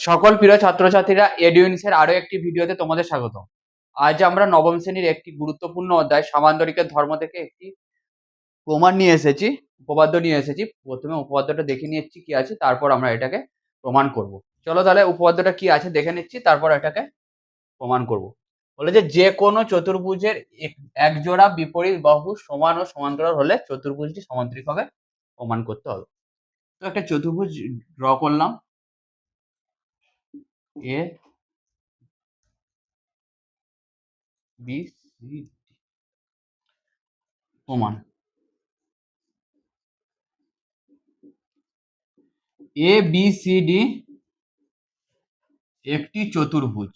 সকল প্রিয় ছাত্রছাত্রীরা এডুইন্সের আরও একটি ভিডিওতে তোমাদের স্বাগত আজ আমরা নবম শ্রেণির একটি গুরুত্বপূর্ণ অধ্যায় সামান্তরিকের ধর্ম থেকে একটি প্রমাণ নিয়ে এসেছি, উপপাদ্য নিয়ে এসেছি। প্রথমে উপপাদ্যটা দেখে নিচ্ছি কি আছে, তারপর আমরা এটাকে প্রমাণ করব। চলো তাহলে উপপাদ্যটা কি আছে দেখে নিচ্ছি, তারপর এটাকে প্রমাণ করব। বলে যে যে কোনো চতুর্ভুজের এক- এক জোড়া বিপরীত বাহু সমান ও সমান্তরাল হলে চতুর্ভুজটি সমান্তরিক হবে প্রমাণ করতে হবে। তো একটা চতুর্ভুজ ড্র করলাম। এ বি সি প্রমাণ এ বি সি ডি একটি চতুর্ভুজ।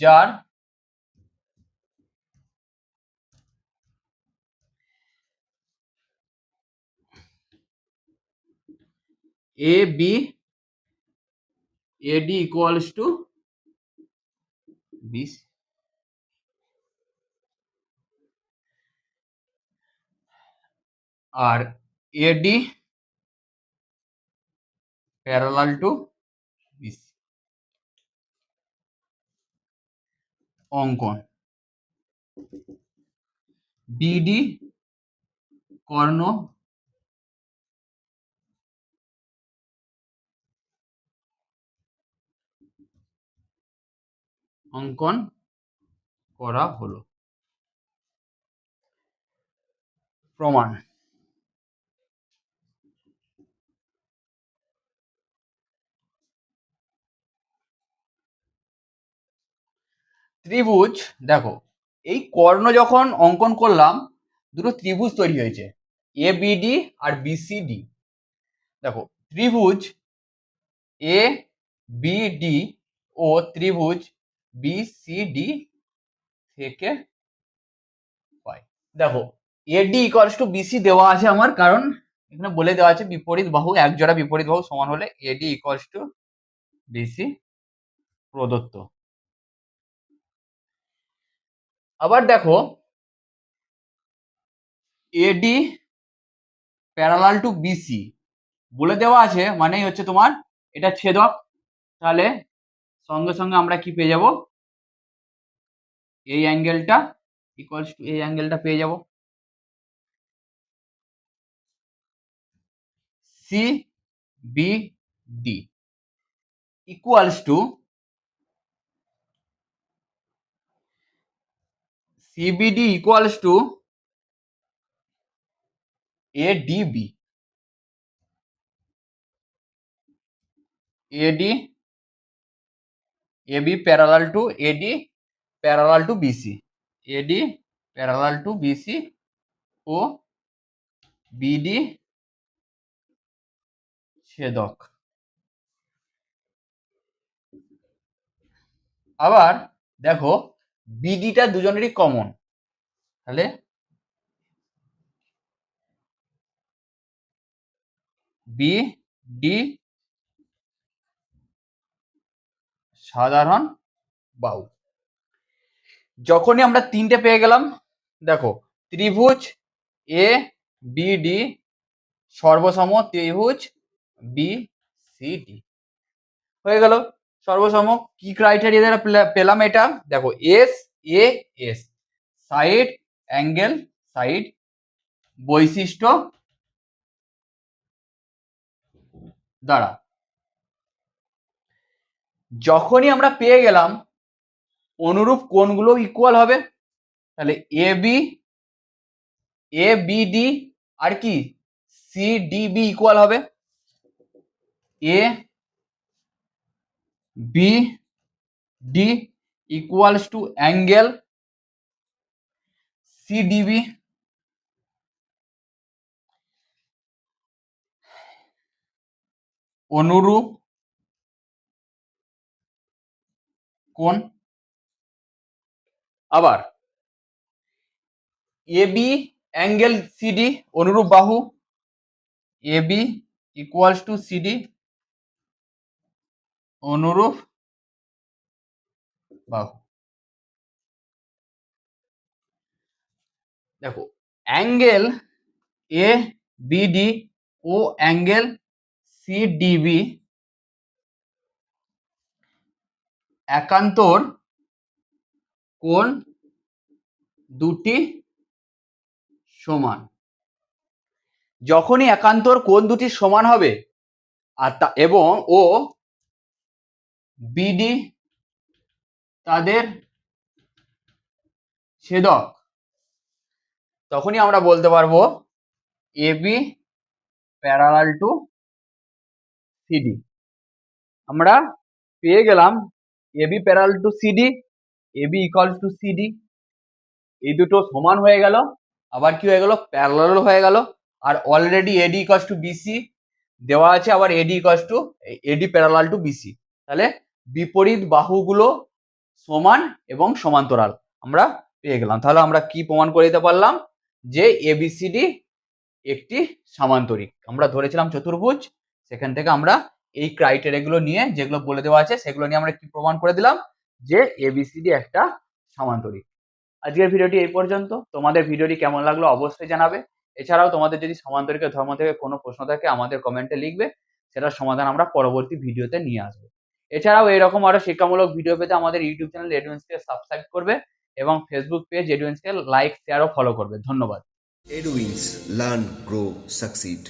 যার A B AD equals to B R AD parallel to BC অঙ্কন বিডি কর্ণ অঙ্কন করা হলো। প্রমাণ। ত্রিভুজ, দেখো, এই কর্ণ যখন অঙ্কন করলাম, দুটো ত্রিভুজ তৈরি হয়েছে এ বিডি আর বিসিডি দেখো, ত্রিভুজ এ বিডি ও ত্রিভুজ বিসিডি থেকে পাই দেখো এডি ইকুয়ালস টু বিসি দেওয়া আছে আমার, কারণ এখানে বলে দেওয়া আছে বিপরীত বাহু, এক জোড়া বিপরীত বাহু সমান হলে এডি ইকুয়ালস টু বিসি প্রদত্ত। আবার দেখো এডি প্যারালাল টু বিসি বলে দেওয়া আছে, মানেই হচ্ছে তোমার এটা ছেদক তাহলে সঙ্গে সঙ্গে আমরা কি পেয়ে যাব? এই অ্যাঙ্গেলটা ইকুয়ালস টু এই অ্যাঙ্গেলটা পেয়ে যাব। C B D equals to CBD equals to ADB AD AB parallel to AD parallel to BC AD parallel to BC O BD ছেদক। আবার দেখো বিডিটা দুজনেরই কমন তাহলে বি ডি সাধারণ বাহু। যখনই আমরা তিনটে পেয়ে গেলাম, দেখো, ত্রিভুজ এ বি ডি সর্বসম ত্রিভুজ বি সি ডি হয়ে গেল। সর্বসম কি ক্রাইটেরিয়া দ্বারা পেলা- পেলাম এটা? দেখো S A S side angle side বৈশিষ্ট্য দ্বারা। যখনই আমরা পেয়ে গেলাম, অনুরূপ কোনগুলো ইকুয়াল হবে, তাহলে A B A B D আর কি? সি ডি বি ইকুয়াল হবে। A B D equals to angle C DB অনুরূপ কোণ আবার এ বি অ্যাঙ্গেল সিডি অনুরূপ বাহু। A B equals to CD অনুরূপ বাহু। দেখো, অ্যাঙ্গেল এ বিডি ও অ্যাঙ্গেল সিডিবি একান্তর কোন দুটি সমান। যখনই একান্তর কোন দুটি সমান হবে, আর তা এবং ও বিডি তাদের ছেদক, তখনই আমরা বলতে পারব এবি প্যারালাল টু সিডি আমরা পেয়ে গেলাম AB parallel to CD AB equal to CD এই দুটো সমান হয়ে গেল, আবার কি হয়ে গেল? প্যারালাল হয়ে গেল, আর already AD equal to BC দেওয়া আছে, আবার AD equal to AD parallel to BC তাহলে বিপরীত বাহুগুলো সমান এবং সমান্তরাল আমরা পেয়ে গেলাম। তাহলে আমরা কি প্রমাণ করে দিতে পারলাম? যে এবিসিডি একটি সামান্তরিক। আমরা ধরেছিলাম চতুর্ভুজ, সেখান থেকে আমরা এই ক্রাইটেরিয়াগুলো নিয়ে যেগুলো বলে দেওয়া আছে সেগুলো নিয়ে আমরা কি প্রমাণ করে দিলাম যে এবিসিডি একটা সামান্তরিক। আজকের ভিডিওটি এই পর্যন্ত। তোমাদের ভিডিওটি কেমন লাগল অবশ্যই জানাবে। এছাড়াও তোমাদের যদি সমান্তরিকের ধর্ম থেকে কোনো প্রশ্ন থাকে আমাদের কমেন্টে লিখবে। সেটার সমাধান আমরা পরবর্তী ভিডিওতে নিয়ে আসব। এছাড়াও এরকম আরও শিক্ষামূলক ভিডিও পেতে আমাদের ইউটিউব চ্যানেল এডুয়েন্সকে সাবস্ক্রাইব করবে এবং ফেসবুক পেজ এডুয়েন্সকে লাইক শেয়ার ও ফলো করবে। ধন্যবাদ। Edwins Learn, Grow, Succeed.